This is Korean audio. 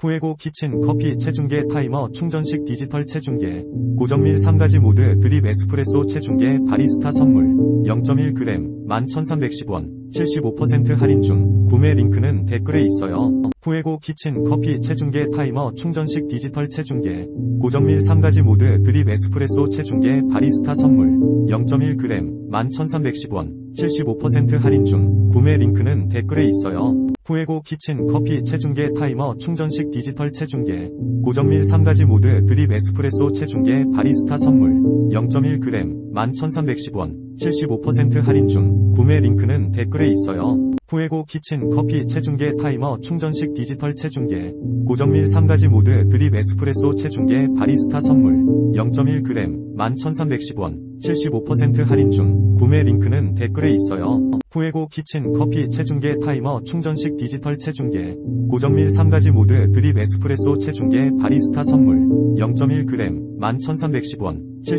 후에고 키친 커피 체중계 타이머 충전식 디지털 체중계 고정밀 3가지 모드 드립 에스프레소 체중계 바리스타 선물 0.1g 11,310원 75% 할인 중 구매 링크는 댓글에 있어요. 후에고 키친 커피 체중계 타이머 충전식 디지털 체중계 고정밀 3가지 모드 드립 에스프레소 체중계 바리스타 선물 0.1g 11,310원 75% 할인 중 구매 링크는 댓글에 있어요. 후에고 키친 커피 체중계 타이머 충전식 디지털 체중계 고정밀 3가지 모드 드립 에스프레소 체중계 바리스타 선물 0.1g 11,310원 75% 할인 중 구매 링크는 댓글에 있어요. 후에고 키친 커피 체중계 타이머 충전식 디지털 체중계 고정밀 3가지 모드 드립 에스프레소 체중계 바리스타 선물 0.1g 11,310원 75% 할인 중 구매 링크는 댓글에 있어요. 후에고 키친 커피 체중계 타이머 충전식 디지털 체중계 고정밀 3가지 모드 드립 에스프레소 체중계 바리스타 선물 0.1g 11,310원 70